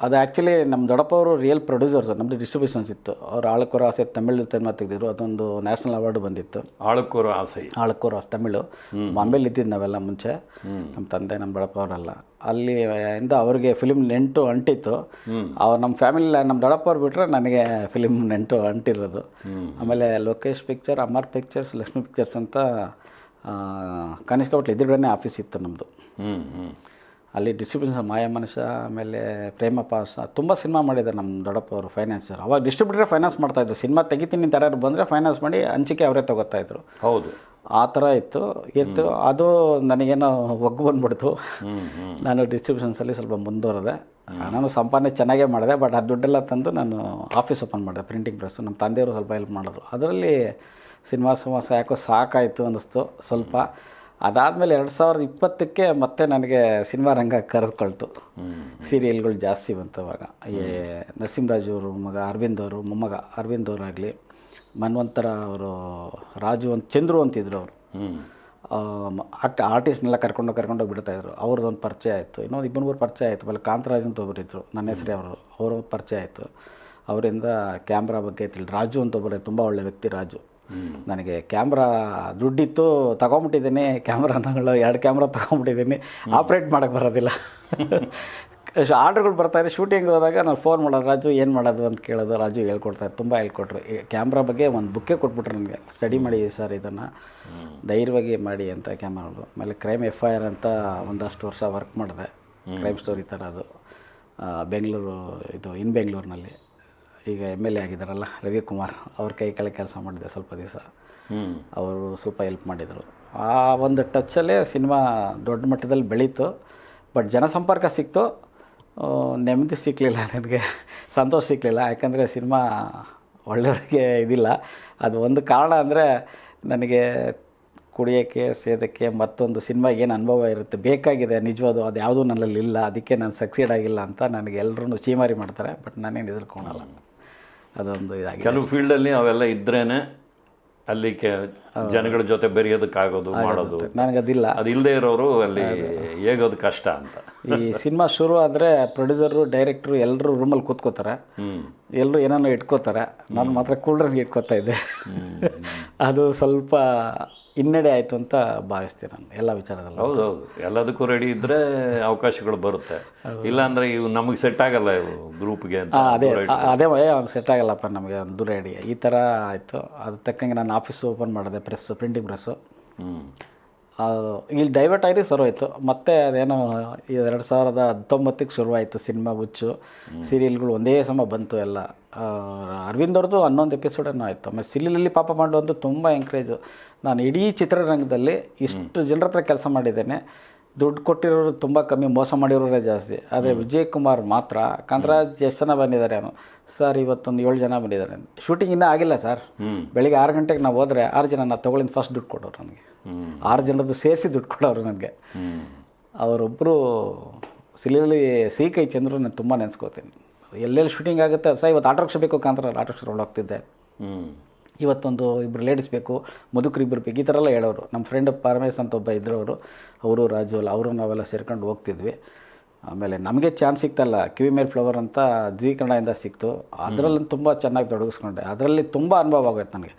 ಅದು ಆ್ಯಕ್ಚುಲಿ ನಮ್ಮ ದೊಡ್ಡಪ್ಪ ಅವರು ರಿಯಲ್ ಪ್ರೊಡ್ಯೂಸರ್ಸ್ ನಮ್ಮದು ಡಿಸ್ಟ್ರಿಬ್ಯೂಷನ್ಸ್ ಇತ್ತು ಅವ್ರು ಆಳಕೂರು ಆಸೆ ತಮಿಳು ಸಿನಿಮಾ ತೆಗೆದಿದ್ರು ಅದೊಂದು ನ್ಯಾಷನಲ್ ಅವಾರ್ಡ್ ಬಂದಿತ್ತು. ಆಳಕೂರು ಆಸೆ. ಆಳಕೂರು ತಮಿಳು. ಬಾಂಬೆಲಿ ಇದ್ದಿದ್ದು ನಾವೆಲ್ಲ ಮುಂಚೆ. ನಮ್ಮ ತಂದೆ ನಮ್ಮ ದೊಡ್ಡಪ್ಪ ಅವರೆಲ್ಲ. ಅಲ್ಲಿ ಇಂದ ಅವ್ರಿಗೆ ಫಿಲಿಮ್ ನೆಂಟು ಅಂಟಿತ್ತು. ಅವ್ರು ನಮ್ಮ ಫ್ಯಾಮಿಲಿ ನಮ್ಮ ದೊಡ್ಡಪ್ಪ ಅವ್ರು ಬಿಟ್ಟರೆ ನನಗೆ ಫಿಲಿಮ್ ನೆಂಟು ಅಂಟಿರೋದು. ಆಮೇಲೆ Lokesh picture Amar pictures Lakshmi pictures ಅಂತ ಕನಿಷ್ಕ ಹೋಟ್ಲ್ ಎದುರುಗಡೆನೇ ಆಫೀಸ್ ಇತ್ತು ನಮ್ಮದು ಹ್ಞೂ ಹ್ಞೂ ಅಲ್ಲಿ ಡಿಸ್ಟ್ರಿಬ್ಯೂಷನ್ ಮಾಯ ಮನುಷ್ಯ ಆಮೇಲೆ ಪ್ರೇಮ ಪಾಸ್ ತುಂಬ ಸಿನಿಮಾ ಮಾಡಿದ್ದಾರೆ ನಮ್ಮ ದೊಡ್ಡಪ್ಪ ಅವರು ಫೈನಾನ್ಸರ್ ಅವಾಗ ಡಿಸ್ಟ್ರಿಬ್ಯೂಟ್ರೇ ಫೈನಾನ್ಸ್ ಮಾಡ್ತಾಯಿದ್ರು ಸಿನಿಮಾ ತೆಗಿತೀನಿ ಅಂತ ಯಾರು ಬಂದರೆ ಫೈನಾನ್ಸ್ ಮಾಡಿ ಹಂಚಿಕೆ ಅವರೇ ತೊಗೋತಾಯಿದ್ರು ಹೌದು. ಆ ಥರ ಇತ್ತು. ಇತ್ತು. ಅದು ನನಗೇನೋ ಒಗ್ಗು ಬಂದ್ಬಿಡ್ತು. ನಾನು ಡಿಸ್ಟ್ರಿಬ್ಯೂಷನ್ಸಲ್ಲಿ ಸ್ವಲ್ಪ ಮುಂದುವರೆದೆ. ನಾನು ಸಂಪಾದನೆ ಚೆನ್ನಾಗೇ ಮಾಡಿದೆ ಬಟ್ ಆ ದುಡ್ಡೆಲ್ಲ ತಂದು ನಾನು ಆಫೀಸ್ ಓಪನ್ ಮಾಡಿದೆ ಪ್ರಿಂಟಿಂಗ್ ಪ್ರೆಸ್ಸು ನಮ್ಮ ತಂದೆಯವರು ಸ್ವಲ್ಪ ಹೆಲ್ಪ್ ಮಾಡಿದ್ರು. ಅದರಲ್ಲಿ ಸಿನಿಮಾ ಸಮಸ್ಯೆ ಯಾಕೋ ಸಾಕಾಯಿತು ಅನ್ನಿಸ್ತು ಸ್ವಲ್ಪ. ಅದಾದಮೇಲೆ ಎರಡು ಸಾವಿರದ ಇಪ್ಪತ್ತಕ್ಕೆ ಮತ್ತೆ ನನಗೆ ಸಿನಿಮಾ ರಂಗ ಕರೆದುಕೊಳ್ತು. ಸೀರಿಯಲ್ಗಳು ಜಾಸ್ತಿ ಬಂತು ಅವಾಗ ಈ ನರಸಿಂಹರಾಜು ಅವರು ಮಗ ಅರವಿಂದ್ ಅವರು ಮೊಮ್ಮಗ ಅರವಿಂದ್ ಅವರಾಗಲಿ ಮನ್ವಂತರ ಅವರು ರಾಜು ಅಂತ ಚಂದ್ರು ಅಂತಿದ್ರು ಅವರು. ಆರ್ಟ್ ಆರ್ಟಿಸ್ಟ್ನೆಲ್ಲ ಕರ್ಕೊಂಡು ಕರ್ಕೊಂಡೋಗಿ ಬಿಡ್ತಾಯಿದ್ರು ಅವ್ರದ್ದೊಂದು ಪರಿಚಯ ಆಯಿತು. ಇನ್ನೊಂದು ಇಬ್ಬರು ಮೂರು ಪರಿಚಯ ಆಯಿತು. ಆಮೇಲೆ ಕಾಂತರಾಜ್ ಅಂತ ಒಬ್ಬರಿದ್ದರು ನನ್ನ ಹೆಸರೇ ಅವರು. ಅವರು ಪರಿಚಯ ಆಯಿತು. ಅವರಿಂದ ಕ್ಯಾಮ್ರಾ ಬಗ್ಗೆ ತಿಳಿ ರಾಜು ಅಂತ ಒಬ್ಬರೇ ತುಂಬ ಒಳ್ಳೆಯ ವ್ಯಕ್ತಿ ರಾಜು. ನನಗೆ ಕ್ಯಾಮ್ರಾ ದುಡ್ಡಿತ್ತು ತಗೊಂಬಿಟ್ಟಿದ್ದೀನಿ. ಕ್ಯಾಮ್ರಾನಗಳು ಎರಡು ಕ್ಯಾಮ್ರಾ ತೊಗೊಂಬಿಟ್ಟಿದ್ದೀನಿ. ಆಪ್ರೇಟ್ ಮಾಡೋಕೆ ಬರೋದಿಲ್ಲ. ಆರ್ಡ್ರ್ಗಳು ಬರ್ತಾಯಿದೆ ಶೂಟಿಂಗ್ ಹೋದಾಗ ನಾನು ಫೋನ್ ಮಾಡೋದು ರಾಜು ಏನು ಮಾಡೋದು ಅಂತ ಕೇಳೋದು ರಾಜು ಹೇಳ್ಕೊಡ್ತಾರೆ ತುಂಬ ಹೇಳ್ಕೊಟ್ರು. ಈ ಕ್ಯಾಮ್ರಾ ಬಗ್ಗೆ ಒಂದು ಬುಕ್ಕೇ ಕೊಟ್ಬಿಟ್ರು ನನಗೆ. ಸ್ಟಡಿ ಮಾಡಿ ಸರ್ ಇದನ್ನು. ಧೈರ್ಯವಾಗಿ ಮಾಡಿ ಅಂತ ಕ್ಯಾಮ್ರಾಗಳು. ಆಮೇಲೆ ಕ್ರೈಮ್ ಎಫ್ ಐ ಆರ್ ಅಂತ ಒಂದಷ್ಟು ವರ್ಷ ವರ್ಕ್ ಮಾಡಿದೆ. ಕ್ರೈಮ್ ಸ್ಟೋರಿ ಥರ ಅದು. ಬೆಂಗಳೂರು ಇದು ಇನ್ ಬೆಂಗಳೂರಿನಲ್ಲಿ. ಈಗ ಎಂ ಎಲ್ ಎ ಆಗಿದ್ದಾರಲ್ಲ ರವಿಕುಮಾರ್ ಅವ್ರ ಕೈ ಕೆಳಗೆ ಕೆಲಸ ಮಾಡಿದ್ದೆ ಸ್ವಲ್ಪ ದಿವಸ. ಅವರು ಸ್ವಲ್ಪ ಹೆಲ್ಪ್ ಮಾಡಿದರು. ಆ ಒಂದು ಟಚ್ಚಲ್ಲೇ ಸಿನಿಮಾ ದೊಡ್ಡ ಮಟ್ಟದಲ್ಲಿ ಬೆಳೀತು. ಬಟ್ ಜನಸಂಪರ್ಕ ಸಿಕ್ತು. ನೆಮ್ಮದಿ ಸಿಕ್ಕಲಿಲ್ಲ ನನಗೆ. ಸಂತೋಷ ಸಿಕ್ಕಲಿಲ್ಲ ಯಾಕಂದರೆ ಸಿನಿಮಾ ಒಳ್ಳೆಯವ್ರಿಗೆ ಇದಿಲ್ಲ. ಅದು ಒಂದು ಕಾರಣ ಅಂದರೆ ನನಗೆ ಕುಡಿಯೋಕ್ಕೆ ಸೇದಕ್ಕೆ ಮತ್ತೊಂದು ಸಿನಿಮಾಗೆ ಏನು ಅನುಭವ ಇರುತ್ತೆ ಬೇಕಾಗಿದೆ ನಿಜವಾದು ಅದು ಯಾವುದೂ ನನ್ನಲ್ಲಿ ಇಲ್ಲ ಅದಕ್ಕೆ ನಾನು ಸಕ್ಸೀಡ್ ಆಗಿಲ್ಲ ಅಂತ ನನಗೆ ಎಲ್ಲರೂ ಚೀಮಾರಿ ಮಾಡ್ತಾರೆ. ಬಟ್ ನಾನೇನು ಎದುರ್ಕೊಳಲ್ಲ ಅದೊಂದು ಇದಾಗಿದೆ ಕೆಲವು ಫೀಲ್ಡಲ್ಲಿ ಅವೆಲ್ಲ ಇದ್ರೇನೆ ಅಲ್ಲಿ ಕೆ ಜನಗಳ ಜೊತೆ ಬೆರೆಯೋದಕ್ಕಾಗೋದು ಮಾಡೋದು. ನನಗದಿಲ್ಲ. ಅದು ಇಲ್ಲದೆ ಇರೋರು ಅಲ್ಲಿ ಹೇಗೋದು ಕಷ್ಟ ಅಂತ. ಈ ಸಿನಿಮಾ ಶುರು ಆದರೆ ಪ್ರೊಡ್ಯೂಸರು ಡೈರೆಕ್ಟ್ರು ಎಲ್ಲರೂ ರೂಮಲ್ಲಿ ಕೂತ್ಕೋತಾರೆ. ಎಲ್ಲರೂ ಏನೇನೋ ಇಟ್ಕೋತಾರೆ. ನಾನು ಮಾತ್ರ ಕೂಲ್ ಡ್ರಿಂಕ್ಸ್ ಇಟ್ಕೋತಾ ಇದ್ದೆ. ಅದು ಸ್ವಲ್ಪ ಹಿನ್ನಡೆ ಆಯಿತು ಅಂತ ಭಾವಿಸ್ತೀನಿ ನಾನು ಎಲ್ಲ ವಿಚಾರದಲ್ಲಿ. ಹೌದು ಹೌದು. ಎಲ್ಲದಕ್ಕೂ ರೆಡಿ ಇದ್ದರೆ ಅವಕಾಶಗಳು ಬರುತ್ತೆ. ಇಲ್ಲಾಂದರೆ ಇವು ನಮಗೆ ಸೆಟ್ ಆಗಲ್ಲ ಇವು ಗ್ರೂಪ್ಗೆ ಅಂತ ಅದೇ ಅದೇ ಅದೇ ಅವ್ನು ಸೆಟ್ ಆಗಲ್ಲಪ್ಪ ನಮಗೆ ಒಂದು ದೂರ ಈ ಥರ ಆಯಿತು. ಅದು ತಕ್ಕಂಗೆ ನಾನು ಆಫೀಸ್ ಓಪನ್ ಮಾಡಿದೆ ಪ್ರೆಸ್ ಪ್ರಿಂಟಿಂಗ್ ಪ್ರೆಸ್ಸು ಹ್ಞೂ ಇಲ್ಲಿ ಡೈವರ್ಟ್ ಆಗಿ ಆಯಿತು. ಮತ್ತೆ ಅದೇನೋ ಎರಡು ಸಾವಿರದ ಹತ್ತೊಂಬತ್ತಕ್ಕೆ ಶುರುವಾಯಿತು ಸಿನಿಮಾ ಹುಚ್ಚು. ಸೀರಿಯಲ್ಗಳು ಒಂದೇ ಸಮ ಬಂತು ಎಲ್ಲ. ಅರವಿಂದ್ ಅವ್ರದ್ದು ಹನ್ನೊಂದು ಎಪಿಸೋಡನ್ನು ಆಯಿತು. ಆಮೇಲೆ ಸಿಲಿಲಲ್ಲಿ ಪಾಪ ಮಾಡೋ ಅಂತ ತುಂಬ ಎಂಕರೇಜು ನಾನು ಇಡೀ ಚಿತ್ರರಂಗದಲ್ಲಿ ಇಷ್ಟು ಜನರ ಹತ್ರ ಕೆಲಸ ಮಾಡಿದ್ದೇನೆ. ದುಡ್ಡು ಕೊಟ್ಟಿರೋರು ತುಂಬ ಕಮ್ಮಿ ಮೋಸ ಮಾಡಿರೋರೇ ಜಾಸ್ತಿ. ಆದರೆ ವಿಜಯ್ ಕುಮಾರ್ ಮಾತ್ರ ಕಾಂತರಾಜ್ ಎಷ್ಟು ಜನ ಬಂದಿದ್ದಾರೆ ಅವನು? ಸರ್ ಇವತ್ತೊಂದು ಏಳು ಜನ ಬಂದಿದ್ದಾರೆ. ಶೂಟಿಂಗ್ ಇನ್ನೂ ಆಗಿಲ್ಲ ಸರ್. ಬೆಳಿಗ್ಗೆ ಆರು ಗಂಟೆಗೆ ನಾವು ಹೋದರೆ ಆರು ಜನ ನಾವು ತೊಗೊಳಿಂದ ಫಸ್ಟ್ ದುಡ್ಡು ಕೊಡೋರು ನನಗೆ. ಆರು ಜನದ್ದು ಸೇರಿಸಿ ದುಡ್ಡು ಕೊಡೋರು ನನಗೆ. ಅವರೊಬ್ಬರು ಸಿಲಿಯಲ್ಲಿ ಸಿ ಕೈ ಚಂದ್ರು ನಾನು ತುಂಬ ನೆನೆಸ್ಕೋತೀನಿ. ಎಲ್ಲೆಲ್ಲಿ ಶೂಟಿಂಗ್ ಆಗುತ್ತೆ? ಸರ್ ಇವತ್ತು ಆಟೋ ರಿಕ್ಷಾ ಬೇಕು ಕಾಂತರ ಆಟೋ ರಿಕ್ಷಾ ಹೋಗ್ತಿದ್ದೆ ಇವತ್ತೊಂದು ಇಬ್ಬರು ಲೇಡೀಸ್ ಬೇಕು ಮುದುಕರು ಇಬ್ಬರು ಬೇಕು ಈ ಥರ ಎಲ್ಲ ಹೇಳೋರು. ನಮ್ಮ ಫ್ರೆಂಡ್ ಪರಮೇಶ್ ಅಂತ ಒಬ್ಬ ಇದ್ರವರು ಅವರು ರಾಜು ಅಲ್ಲ ಅವರು ನಾವೆಲ್ಲ ಸೇರ್ಕೊಂಡು ಹೋಗ್ತಿದ್ವಿ. ಆಮೇಲೆ ನಮಗೆ ಚಾನ್ಸ್ ಸಿಕ್ತಲ್ಲ ಕಿವಿ ಮೇಲ್ ಫ್ಲವರ್ ಅಂತ ಜಿ ಕನ್ನಡದಿಂದ ಸಿಕ್ತು. ಅದರಲ್ಲಿ ತುಂಬ ಚೆನ್ನಾಗಿ ತೊಡಗಿಸ್ಕೊಂಡೆ. ಅದರಲ್ಲಿ ತುಂಬ ಅನುಭವ ಆಗೋಯ್ತು ನನಗೆ.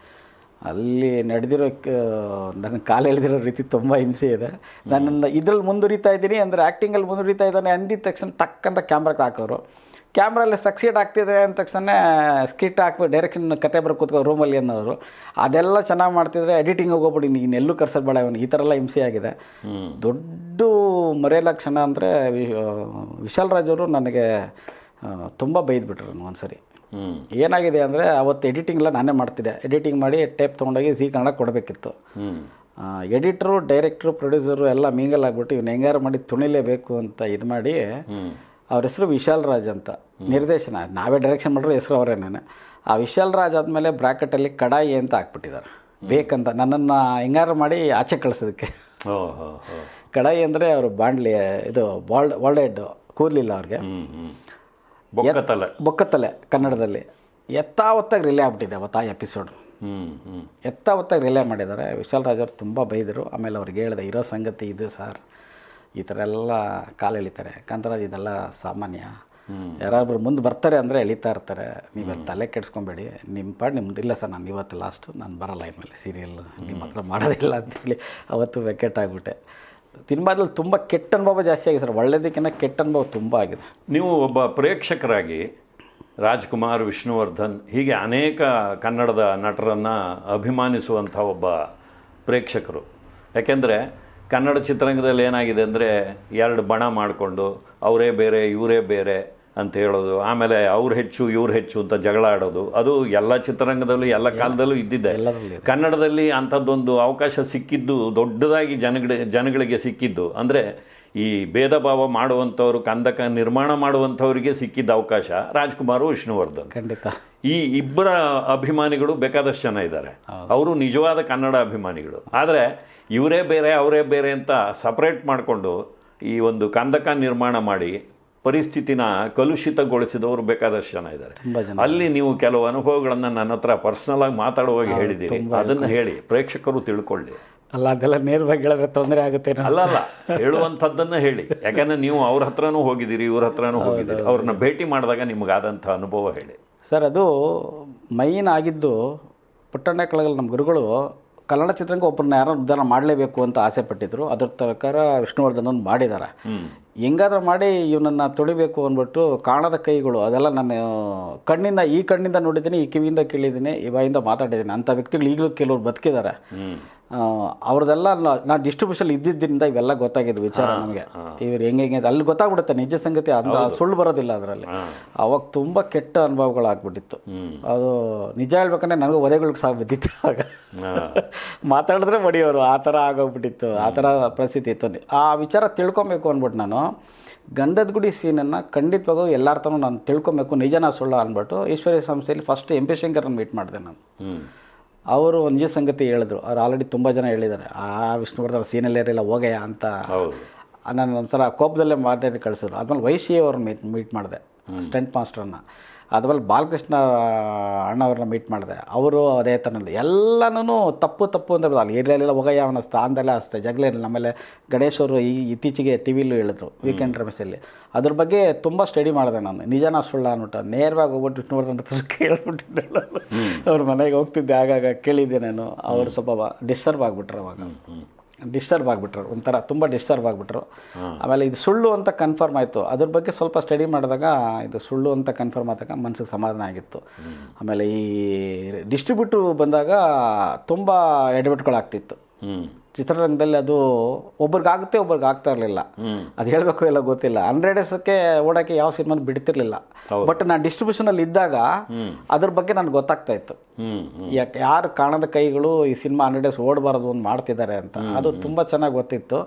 ಅಲ್ಲಿ ನಡೆದಿರೋ ನನ್ನ ಕಾಲು ಎಳೆದಿರೋ ರೀತಿ ತುಂಬ ಹಿಂಸೆ ಇದೆ. ನನ್ನನ್ನು ಇದ್ರಲ್ಲಿ ಮುಂದುವರಿತಾ ಇದ್ದೀನಿ ಅಂದರೆ ಆ್ಯಕ್ಟಿಂಗಲ್ಲಿ ಮುಂದುವರಿತಾ ಇದ್ದಾನೆ ಅಂದಿದ ತಕ್ಷಣ ಟಕ್ ಅಂತ ಕ್ಯಾಮ್ರಾಗೆ ಹಾಕೋರು. ಕ್ಯಾಮ್ರಲ್ಲಿ ಸಕ್ಸೀಡ್ ಆಗ್ತಿದೆ ಅಂದ ತಕ್ಷಣ ಸ್ಕಿಟ್ ಹಾಕ್ಬಿಟ್ಟು ಡೈರೆಕ್ಷನ್ ಕತೆ ಬರೋ ಕೂತ್ಕೋ ರೂಮಲ್ಲಿ ಅನ್ನೋರು. ಅದೆಲ್ಲ ಚೆನ್ನಾಗಿ ಮಾಡ್ತಿದ್ರೆ ಎಡಿಟಿಂಗ್ ಹೋಗ್ಬಿಡಿ ನೀನು ಎಲ್ಲೂ ಕರ್ಸೋದು ಬೇಡ ಅವನು ಈ ಥರ ಎಲ್ಲ ಹಿಂಸೆ ಆಗಿದೆ. ದೊಡ್ಡ ಮರೆಯಲ್ಲ ಕ್ಷಣ ಅಂದರೆ ವಿಶಾಲ್ ರಾಜ್ ಅವರು ನನಗೆ ತುಂಬ ಬೈದ್ಬಿಟ್ರು ಒಂದು ಸರಿ ಏನಾಗಿದೆ ಅಂದರೆ ಅವತ್ತು ಎಡಿಟಿಂಗ್ ಎಲ್ಲ ನಾನೇ ಮಾಡ್ತಿದ್ದೆ. ಎಡಿಟಿಂಗ್ ಮಾಡಿ ಟೇಪ್ ತೊಗೊಂಡೋಗಿ ಝೀ ಕನ್ನಡ ಕೊಡಬೇಕಿತ್ತು. ಎಡಿಟ್ರು ಡೈರೆಕ್ಟ್ರು ಪ್ರೊಡ್ಯೂಸರು ಎಲ್ಲ ಮೀಂಗಲ್ ಆಗ್ಬಿಟ್ಟು ಇವ್ನು ಹೆಂಗಾರು ಮಾಡಿ ತುಣಿಲೇಬೇಕು ಅಂತ ಇದು ಮಾಡಿ ಅವ್ರ ಹೆಸರು ವಿಶಾಲ್ ರಾಜ್ ಅಂತ. ನಿರ್ದೇಶನ. ನಾವೇ ಡೈರೆಕ್ಷನ್ ಮಾಡಿರೋ ಹೆಸರು ನಾನು. ಆ ವಿಶಾಲ್ ರಾಜ್ ಆದಮೇಲೆ ಬ್ರಾಕೆಟಲ್ಲಿ ಕಡಾಯಿ ಅಂತ ಹಾಕ್ಬಿಟ್ಟಿದ್ದಾರೆ. ಬೇಕಂತ ನನ್ನನ್ನು ಹಿಂಗಾರು ಮಾಡಿ ಆಚೆ ಕಳಿಸೋದಕ್ಕೆ. ಕಡಾಯಿ ಅಂದರೆ ಅವರು ಬಾಂಡ್ಲಿ ಇದು ಬಾಲ್ಡ್ ವಾಲ್ಡೆಡ್ ಕೂರ್ಲಿಲ್ಲ ಅವ್ರಿಗೆ. ಬೊಕ್ಕತ್ತಲೆ ಕನ್ನಡದಲ್ಲಿ. ಎತ್ತಾವತ್ತಾಗಿ ರಿಲೇ ಆಗ್ಬಿಟ್ಟಿದೆ ಅವತ್ತು ಆ ಎಪಿಸೋಡ್ ಎತ್ತಾವತ್ತಾಗಿ ರಿಲೇ ಮಾಡಿದ್ದಾರೆ. ವಿಶಾಲ್ ರಾಜ್ ಅವರು ತುಂಬ ಬೈದರು. ಆಮೇಲೆ ಅವ್ರಿಗೆ ಹೇಳಿದೆ ಇರೋ ಸಂಗತಿ ಇದು ಸರ್. ಈ ಥರ ಎಲ್ಲ ಕಾಲು ಎಳಿತಾರೆ. ಕಾಂತರಾಜ್ ಇದೆಲ್ಲ ಸಾಮಾನ್ಯ. ಯಾರಾದ್ರೂ ಮುಂದೆ ಬರ್ತಾರೆ ಅಂದರೆ ಎಳಿತಾ ಇರ್ತಾರೆ. ನೀವು ತಲೆ ಕೆಡ್ಸ್ಕೊಬೇಡಿ. ನಿಮ್ಮ ಪಾಡ್ ನಿಮ್ದು. ಇಲ್ಲ ಸರ್ ನಾನು ಇವತ್ತು ಲಾಸ್ಟ್ ನಾನು ಬರಲ್ಲ ಇನ್ಮೇಲೆ ಸೀರಿಯಲ್ ನಿಮ್ಮ ಹತ್ರ ಮಾಡೋದಿಲ್ಲ ಅಂತೇಳಿ ಅವತ್ತು ವೆಕೆಟ್ ಆಗಿಬಿಟ್ಟೆ. ತಿನ್ಬಾದಲ್ಲಿ ತುಂಬ ಕೆಟ್ಟ ಅನುಭವ ಜಾಸ್ತಿ ಆಗಿದೆ ಸರ್. ಒಳ್ಳೇದಕ್ಕಿಂತ ಕೆಟ್ಟ ಅನುಭವ ತುಂಬ ಆಗಿದೆ. ನೀವು ಒಬ್ಬ ಪ್ರೇಕ್ಷಕರಾಗಿ ರಾಜ್ಕುಮಾರ್ ವಿಷ್ಣುವರ್ಧನ್ ಹೀಗೆ ಅನೇಕ ಕನ್ನಡದ ನಟರನ್ನು ಅಭಿಮಾನಿಸುವಂಥ ಒಬ್ಬ ಪ್ರೇಕ್ಷಕರು. ಯಾಕೆಂದರೆ ಕನ್ನಡ ಚಿತ್ರರಂಗದಲ್ಲಿ ಏನಾಗಿದೆ ಅಂದರೆ ಎರಡು ಬಣ ಮಾಡಿಕೊಂಡು ಅವರೇ ಬೇರೆ ಇವರೇ ಬೇರೆ ಅಂತ ಹೇಳೋದು. ಆಮೇಲೆ ಅವ್ರು ಹೆಚ್ಚು ಇವ್ರು ಹೆಚ್ಚು ಅಂತ ಜಗಳ ಆಡೋದು. ಅದು ಎಲ್ಲ ಚಿತ್ರರಂಗದಲ್ಲೂ ಎಲ್ಲ ಕಾಲದಲ್ಲೂ ಇದ್ದಿದ್ದೆ ಎಲ್ಲದರಲ್ಲಿ ಕನ್ನಡದಲ್ಲಿ ಅಂಥದ್ದೊಂದು ಅವಕಾಶ ಸಿಕ್ಕಿದ್ದು ದೊಡ್ಡದಾಗಿ ಜನಗಳ ಜನಗಳಿಗೆ ಸಿಕ್ಕಿದ್ದು. ಅಂದರೆ ಈ ಭೇದ ಭಾವ ಮಾಡುವಂಥವ್ರು ಕಂದಕ ನಿರ್ಮಾಣ ಮಾಡುವಂಥವರಿಗೆ ಸಿಕ್ಕಿದ್ದ ಅವಕಾಶ ರಾಜ್ಕುಮಾರ್ ವಿಷ್ಣುವರ್ಧನ್. ಖಂಡಿತ. ಈ ಇಬ್ಬರ ಅಭಿಮಾನಿಗಳು ಬೇಕಾದಷ್ಟು ಜನ ಇದ್ದಾರೆ. ಅವರು ನಿಜವಾದ ಕನ್ನಡ ಅಭಿಮಾನಿಗಳು. ಆದರೆ ಇವರೇ ಬೇರೆ ಅವರೇ ಬೇರೆ ಅಂತ ಸಪ್ರೇಟ್ ಮಾಡಿಕೊಂಡು ಈ ಒಂದು ಕಂದಕ ನಿರ್ಮಾಣ ಮಾಡಿ ಪರಿಸ್ಥಿತಿನ ಕಲುಷಿತಗೊಳಿಸಿದವರು ಬೇಕಾದಷ್ಟು ಜನ ಇದ್ದಾರೆ. ಅಲ್ಲಿ ನೀವು ಕೆಲವು ಅನುಭವಗಳನ್ನು ನನ್ನ ಹತ್ರ ಪರ್ಸನಲ್ ಆಗಿ ಮಾತಾಡುವಾಗ ಹೇಳಿದ್ದೀರಿ. ಅದನ್ನು ಹೇಳಿ ಪ್ರೇಕ್ಷಕರು ತಿಳ್ಕೊಳ್ಳಿ. ಅಲ್ಲ ಅದೆಲ್ಲ ನೇರವಾಗಿ ಹೇಳಿದ್ರೆ ತೊಂದರೆ ಆಗುತ್ತೆ ಅಲ್ಲ ಅಲ್ಲ ಹೇಳುವಂಥದ್ದನ್ನು ಹೇಳಿ. ಯಾಕಂದ್ರೆ ನೀವು ಅವ್ರ ಹತ್ರನೂ ಹೋಗಿದ್ದೀರಿ ಇವ್ರ ಹತ್ರನೂ ಹೋಗಿದ್ದೀರಿ. ಅವ್ರನ್ನ ಭೇಟಿ ಮಾಡಿದಾಗ ನಿಮಗಾದಂಥ ಅನುಭವ ಹೇಳಿ. ಸರ್, ಅದು ಮೈನ್ ಆಗಿದ್ದು ಪುಟ್ಟಣ್ಣ ಕಳಗಲ್ ನಮ್ಮ ಗುರುಗಳು ಕನ್ನಡ ಚಿತ್ರರಂಗ ಒಬ್ಬರನ್ನ ಯಾರೋ ಉದ್ಧಾರ ಮಾಡಲೇಬೇಕು ಅಂತ ಆಸೆ ಪಟ್ಟಿದ್ರು. ಅದ್ರ ಪ್ರಕಾರ ವಿಷ್ಣುವರ್ಧನ್ ಮಾಡಿದ್ದಾರೆ ಹೆಂಗಾದ್ರೂ ಮಾಡಿ ಇವನನ್ನು ತೊಳಿಬೇಕು ಅಂದ್ಬಿಟ್ಟು ಕಾಣದ ಕೈಗಳು ಅದೆಲ್ಲ ನಾನು ಕಣ್ಣಿಂದ ಈ ಕಣ್ಣಿಂದ ನೋಡಿದ್ದೀನಿ ಈ ಕಿವಿಯಿಂದ ಕೇಳಿದ್ದೀನಿ ಈ ಬಾಯಿಂದ ಮಾತಾಡಿದ್ದೀನಿ. ಅಂಥ ವ್ಯಕ್ತಿಗಳು ಈಗಲೂ ಕೆಲವರು ಬದುಕಿದ್ದಾರೆ. ಅವ್ರದ್ದೆಲ್ಲ ನಾನು ಡಿಸ್ಟ್ರಿಬ್ಯೂಷನ್ ಇದ್ದಿದ್ದರಿಂದ ಇವೆಲ್ಲ ಗೊತ್ತಾಗಿದ್ದು ವಿಚಾರ ನಮಗೆ. ಇವ್ರು ಹೆಂಗೆ ಹೆಂಗೆ ಅಲ್ಲಿ ಗೊತ್ತಾಗ್ಬಿಡುತ್ತೆ ನಿಜ ಸಂಗತಿ ಅಂತ ಸುಳ್ಳು ಬರೋದಿಲ್ಲ ಅದರಲ್ಲಿ. ಅವಾಗ ತುಂಬ ಕೆಟ್ಟ ಅನುಭವಗಳಾಗ್ಬಿಟ್ಟಿತ್ತು. ಅದು ನಿಜ ಹೇಳ್ಬೇಕಂದ್ರೆ ನನಗೂ ಒದೆಗಳಿಗೆ ಸಹ ಬಿದ್ದಿತ್ತು ಆಗ. ಮಾತಾಡಿದ್ರೆ ಬಡಿಯೋರು ಆ ಥರ ಆಗೋಗ್ಬಿಟ್ಟಿತ್ತು ಆ ಥರ ಪರಿಸ್ಥಿತಿ ಇತ್ತು. ಆ ವಿಚಾರ ತಿಳ್ಕೊಬೇಕು ಅಂದ್ಬಿಟ್ಟು ನಾನು ಗಂಧದ ಗುಡಿ ಸೀನನ್ನು ಖಂಡಿತವಾಗೂ ಎಲ್ಲರ ತನೂ ನಾನು ತಿಳ್ಕೊಬೇಕು. ನಿಜನ ಸುಳ್ಳ ಅಂದ್ಬಿಟ್ಟು ಈಶ್ವರ್ಯ ಸಂಸ್ಥೆಯಲ್ಲಿ ಫಸ್ಟ್ ಎಂ ಪಿ ಶಂಕರನ್ನು ಮೀಟ್ ಮಾಡಿದೆ ನಾನು. ಅವರು ಒಂದು ಸಂಗತಿ ಹೇಳಿದ್ರು. ಅವ್ರು ಆಲ್ರೆಡಿ ತುಂಬ ಜನ ಹೇಳಿದ್ದಾರೆ. ಆ ವಿಷ್ಣುವರ್ಧನ್ ಸೀನಲ್ಲಿ ಇರಲಿಲ್ಲ ಹೋಗಯ ಅಂತ. ನಾನು ಒಂದ್ಸಲ ಕೋಪದಲ್ಲೇ ಮಾತಾಡಿ ಕಳಿಸಿದ್ರು. ಆದ್ಮೇಲೆ ವೈಶಿ ಅವ್ರನ್ನ ಮೀಟ್ ಮೀಟ್ ಮಾಡಿದೆ ಸ್ಟೆಂಟ್ ಮಾಸ್ಟರ್ನ ಆದ್ಮೇಲೆ ಬಾಲಕೃಷ್ಣ ಅಣ್ಣವ್ರನ್ನ ಮೀಟ್ ಮಾಡಿದೆ. ಅವರು ಅದೇ ಥರನಲ್ಲಿ ಎಲ್ಲನೂ ತಪ್ಪು ತಪ್ಪು ಅಂತ ಅಲ್ಲಿ ಇರಲಿಲ್ಲ ಹೋಗಯ್ಯ ಅವನ ಸ್ಥಾನದಲ್ಲೇ ಅಷ್ಟೇ. ಜಗಳೇನಿಲ್ಲ ಆಮೇಲೆ ಗಣೇಶವರು ಅವರು ಈ ಇತ್ತೀಚೆಗೆ ಟಿ ವಿಲೂ ಹೇಳಿದ್ರು ವೀಕೆಂಡ್ ರಮೇಶಲ್ಲಿ. ಅದ್ರ ಬಗ್ಗೆ ತುಂಬ ಸ್ಟಡಿ ಮಾಡಿದೆ ನಾನು. ನಿಜನ ಸುಳ್ಳ ಅನ್ಬಿಟ್ಟು. ನೇರವಾಗಿ ಹೋಗ್ಬಿಟ್ಟು ವಿಷ್ಣುವರ್ಧನ್ ಹತ್ರ ಕೇಳ್ಬಿಟ್ಟಿದ್ದೆ ನಾನು. ಅವ್ರ ಮನೆಗೆ ಹೋಗ್ತಿದ್ದೆ. ಆಗಾಗ ಕೇಳಿದ್ದೆ ನಾನು. ಅವರು ಸ್ವಲ್ಪ ಡಿಸ್ಟರ್ಬ್ ಆಗಿಬಿಟ್ರು ಅವಾಗ. ಡಿಸ್ಟರ್ಬ್ ಆಗಿಬಿಟ್ರು. ಒಂಥರ ತುಂಬ ಡಿಸ್ಟರ್ಬ್ ಆಗಿಬಿಟ್ರು. ಆಮೇಲೆ ಇದು ಸುಳ್ಳು ಅಂತ ಕನ್ಫರ್ಮ್ ಆಯಿತು. ಅದ್ರ ಬಗ್ಗೆ ಸ್ವಲ್ಪ ಸ್ಟಡಿ ಮಾಡಿದಾಗ ಇದು ಸುಳ್ಳು ಅಂತ ಕನ್ಫರ್ಮ್ ಆದಾಗ ಮನಸ್ಸಿಗೆ ಸಮಾಧಾನ ಆಗಿತ್ತು. ಆಮೇಲೆ ಈ ಡಿಸ್ಟ್ರಿಬ್ಯೂಟ್ರು ಬಂದಾಗ ತುಂಬ ಎಡವಟ್ಗಳಾಗ್ತಿತ್ತು ಹ್ಞೂ ಚಿತ್ರರಂಗದಲ್ಲಿ ಅದು ಒಬ್ರಿಗಾಗುತ್ತೆ ಒಬ್ರಿಗೆ ಆಗ್ತಾ ಇರಲಿಲ್ಲ ಅದು ಹೇಳಬೇಕು ಎಲ್ಲ ಗೊತ್ತಿಲ್ಲ. ಹಂಡ್ರೆಡ್ ಡೇಸಕ್ಕೆ ಓಡೋಕ್ಕೆ ಯಾವ ಸಿನಿಮಾನು ಬಿಡ್ತಿರ್ಲಿಲ್ಲ. ಬಟ್ ನಾನು ಡಿಸ್ಟ್ರಿಬ್ಯೂಷನಲ್ಲಿ ಇದ್ದಾಗ ಅದ್ರ ಬಗ್ಗೆ ನನಗೆ ಗೊತ್ತಾಗ್ತಾ ಇತ್ತು. ಯಾಕೆ ಯಾರು ಕಾಣದ ಕೈಗಳು ಈ ಸಿನಿಮಾ ಹಂಡ್ರೆಡ್ ಡೇಸ್ ಓಡಬಾರದು ಒಂದು ಮಾಡ್ತಿದ್ದಾರೆ ಅಂತ. ಅದು ತುಂಬ ಚೆನ್ನಾಗಿ ಗೊತ್ತಿತ್ತು.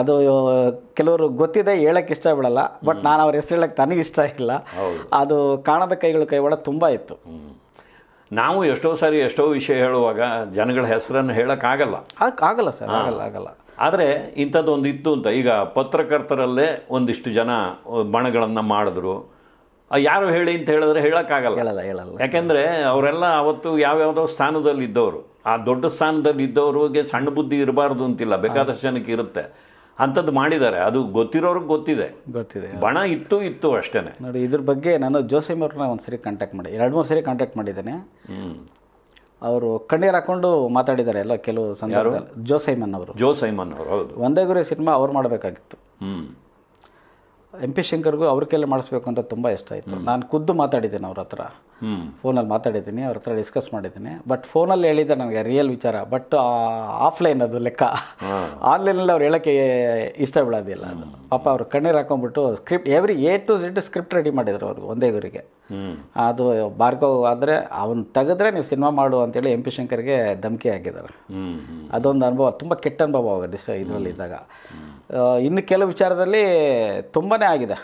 ಅದು ಕೆಲವರು ಗೊತ್ತಿದೆ ಹೇಳಕ್ಕೆ ಇಷ್ಟ ಬಿಡಲ್ಲ. ಬಟ್ ನಾನು ಅವ್ರ ಹೆಸರು ಹೇಳಕ್ಕೆ ನನಗೆ ಇಷ್ಟ ಇಲ್ಲ. ಅದು ಕಾಣದ ಕೈಗಳು ಕೈವಾಡ ತುಂಬಾ ಇತ್ತು. ನಾವು ಎಷ್ಟೋ ಸಾರಿ ಎಷ್ಟೋ ವಿಷಯ ಹೇಳುವಾಗ ಜನಗಳ ಹೆಸರನ್ನು ಹೇಳೋಕ್ಕಾಗಲ್ಲ. ಆಗಲ್ಲ ಸರ್ ಆಗಲ್ಲ ಆಗಲ್ಲ. ಆದರೆ ಇಂಥದ್ದೊಂದು ಇತ್ತು ಅಂತ ಈಗ ಪತ್ರಕರ್ತರಲ್ಲೇ ಒಂದಿಷ್ಟು ಜನ ಬಣಗಳನ್ನು ಮಾಡಿದ್ರು. ಯಾರು ಹೇಳಿ ಅಂತ ಹೇಳಿದ್ರೆ ಹೇಳೋಕ್ಕಾಗಲ್ಲ. ಹೇಳಲ್ಲ ಹೇಳಲ್ಲ. ಯಾಕೆಂದರೆ ಅವರೆಲ್ಲ ಅವತ್ತು ಯಾವ್ಯಾವುದೋ ಸ್ಥಾನದಲ್ಲಿ ಇದ್ದವರು ಆ ದೊಡ್ಡ ಸ್ಥಾನದಲ್ಲಿ ಇದ್ದವ್ರಿಗೆ ಸಣ್ಣ ಬುದ್ಧಿ ಇರಬಾರ್ದು ಅಂತಿಲ್ಲ ಬೇಕಾದಷ್ಟು ಜನಕ್ಕೆ ಇರುತ್ತೆ. ಅಂಥದ್ದು ಮಾಡಿದ್ದಾರೆ. ಅದು ಗೊತ್ತಿರೋರಿಗೆ ಗೊತ್ತಿದೆ. ಗೊತ್ತಿದೆ ಬಣ ಇತ್ತು ಇತ್ತು ಅಷ್ಟೇ ನೋಡಿ ಇದ್ರ ಬಗ್ಗೆ ನಾನು ಜೋಸೆಮ್ ಅವ್ರನ್ನ ಒಂದು ಸರಿ ಕಾಂಟ್ಯಾಕ್ಟ್ ಮಾಡಿ ಎರಡು ಮೂರು ಸರಿ ಕಾಂಟ್ಯಾಕ್ಟ್ ಮಾಡಿದ್ದೇನೆ. ಅವರು ಕಣ್ಣೀರು ಹಾಕೊಂಡು ಮಾತಾಡಿದ್ದಾರೆ ಎಲ್ಲ ಕೆಲವು ಸಂದರ್ಭದಲ್ಲಿ. ಜೋಸೈಮನ್ ಅವರು. ಜೋ ಸೈಮನ್ ಅವರು ಹೌದು. ಒಂದೇ ಗುರಿ ಸಿನಿಮಾ ಅವ್ರು ಮಾಡಬೇಕಾಗಿತ್ತು. ಹ್ಞೂ ಎಂ ಪಿ ಶಂಕರ್ಗೂ ಅವ್ರ ಕೈಲೇ ಮಾಡಿಸ್ಬೇಕು ಅಂತ ತುಂಬ ಇಷ್ಟ ಆಯಿತು. ನಾನು ಖುದ್ದು ಮಾತಾಡಿದ್ದೇನೆ ಅವ್ರ ಹತ್ರ. ಫೋನಲ್ಲಿ ಮಾತಾಡಿದ್ದೀನಿ ಅವ್ರ ಹತ್ರ ಡಿಸ್ಕಸ್ ಮಾಡಿದ್ದೀನಿ. ಬಟ್ ಫೋನಲ್ಲಿ ಹೇಳಿದ್ದೆ ನನಗೆ ರಿಯಲ್ ವಿಚಾರ. ಬಟ್ ಆಫ್ಲೈನ್ ಅದು ಲೆಕ್ಕ. ಆನ್ಲೈನಲ್ಲಿ ಅವ್ರು ಹೇಳೋಕ್ಕೆ ಇಷ್ಟ ಬೀಳೋದಿಲ್ಲ ಅದು. ಪಾಪ ಅವ್ರು ಕಣ್ಣೀರು ಹಾಕೊಂಡ್ಬಿಟ್ಟು script every A to Z script ready ಮಾಡಿದ್ರು ಅವ್ರಿಗೆ ಒಂದೇ ಗುರಿಗೆ ಅದು ಭಾರ್ಗವ್ ಆದರೆ ಅವನು ತೆಗೆದ್ರೆ ನೀವು ಸಿನಿಮಾ ಮಾಡು ಅಂತೇಳಿ ಎಂ ಪಿ ಶಂಕರ್ಗೆ ಧಮಕಿ ಹಾಕಿದ್ದಾರೆ. ಅದೊಂದು ಅನುಭವ ತುಂಬ ಕೆಟ್ಟ ಅನುಭವ ಅವಾಗ ಡಿಸ್ ಇದರಲ್ಲಿ ಇದ್ದಾಗ. ಇನ್ನು ಕೆಲವು ವಿಚಾರದಲ್ಲಿ ತುಂಬಾ ಆಗಿದೆ.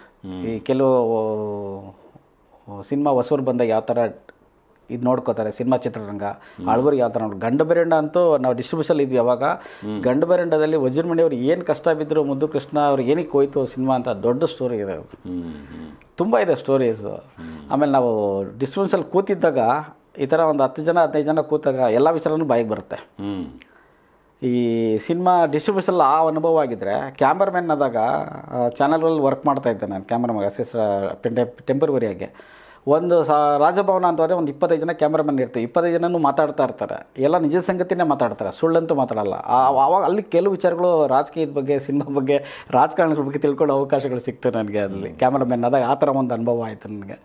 ಈ ಕೆಲವು ಸಿನಿಮಾ ಹೊಸೂರು ಬಂದಾಗ ಯಾವ ಥರ ಇದು ನೋಡ್ಕೋತಾರೆ? ಸಿನಿಮಾ ಚಿತ್ರರಂಗ. ಆಳ್ವರಿಗೆ ಯಾವ ಥರ ನೋಡಿ? ಗಂಡು ಬೆರಂಡ ಅಂತೂ ನಾವು ಡಿಸ್ಟ್ರಿಬ್ಯೂಷನ್ ಇದ್ವಿ ಅವಾಗ. ಗಂಡು ಬೆರಂಡದಲ್ಲಿ ವಜ್ರಮಣಿ ಅವ್ರು ಏನು ಕಷ್ಟ ಬಿದ್ದರು ಮುದ್ದು ಕೃಷ್ಣ ಅವ್ರು ಏನಕ್ಕೆ ಹೋಯ್ತು ಸಿನಿಮಾ ಅಂತ ದೊಡ್ಡ ಸ್ಟೋರಿ ಇದೆ ಅದು. ತುಂಬ ಇದೆ ಸ್ಟೋರೀಸು ಆಮೇಲೆ ನಾವು ಡಿಸ್ಟ್ರಿಬ್ಯೂಷನಲ್ಲಿ ಕೂತಿದ್ದಾಗ ಈ ಥರ ಒಂದು ಹತ್ತು ಜನ ಹದಿನೈದು ಜನ ಕೂತಾಗ ಎಲ್ಲ ವಿಚಾರನೂ ಬಾಯಿಗೆ ಬರುತ್ತೆ. ಈ ಸಿನಿಮಾ ಡಿಸ್ಟ್ರಿಬ್ಯೂಷನ್ ಆ ಅನುಭವ ಆಗಿದ್ದರೆ ಕ್ಯಾಮ್ರಾಮನ್ ಆದಾಗ ಚಾನಲ್ಗಳಲ್ಲಿ ವರ್ಕ್ ಮಾಡ್ತಾ ಇದ್ದೆ ನಾನು. ಕ್ಯಾಮ್ರಾಮ್ಯಾಗ ಅಸಿಸ್ ಟೆಂಪರವರಿಯಾಗಿ ಒಂದು ಸಾ ರಾಜಭವನ ಅಂತ ಹೋದರೆ ಒಂದು ಇಪ್ಪತ್ತೈದು ಜನ ಕ್ಯಾಮ್ರಾಮನ್ ಇರ್ತೀವಿ. ಇಪ್ಪತ್ತೈದು ಜನನೂ ಮಾತಾಡ್ತಾ ಇರ್ತಾರೆ. ಎಲ್ಲ ನಿಜ ಸಂಗತಿನೇ ಮಾತಾಡ್ತಾರೆ. ಸುಳ್ಳಂತೂ ಮಾತಾಡಲ್ಲ. ಅವಾಗ ಆವಾಗ ಅಲ್ಲಿ ಕೆಲವು ವಿಚಾರಗಳು ರಾಜಕೀಯದ ಬಗ್ಗೆ ಸಿನಿಮಾ ಬಗ್ಗೆ ರಾಜಕಾರಣಗಳ ಬಗ್ಗೆ ತಿಳ್ಕೊಳ್ಳೋ ಅವಕಾಶಗಳು ಸಿಕ್ತು ನನಗೆ ಅಲ್ಲಿ. ಕ್ಯಾಮ್ರಾಮನ್ ಆದಾಗ ಆ ಥರ ಒಂದು ಅನುಭವ ಆಯಿತು ನನಗೆ.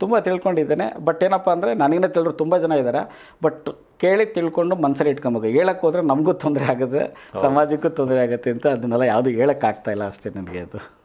ತುಂಬ ತಿಳ್ಕೊಂಡಿದ್ದೇನೆ. ಬಟ್ ಏನಪ್ಪ ಅಂದರೆ ನನಗಿನ್ನ ತಿಳಿದ್ರು ತುಂಬ ಜನ ಇದ್ದಾರೆ. ಬಟ್ ಕೇಳಿ ತಿಳ್ಕೊಂಡು ಮನಸ್ಸಲ್ಲಿ ಇಟ್ಕೊಬೇಕು. ಹೇಳಕ್ಕೆ ಹೋದರೆ ನಮಗೂ ತೊಂದರೆ ಆಗುತ್ತೆ. ಸಮಾಜಕ್ಕೂ ತೊಂದರೆ ಆಗುತ್ತೆ ಅಂತ ಅದನ್ನೆಲ್ಲ ಯಾವುದು ಹೇಳೋಕ್ಕಾಗ್ತಾಯಿಲ್ಲ ಅಷ್ಟೇ ನನಗೆ ಅದು.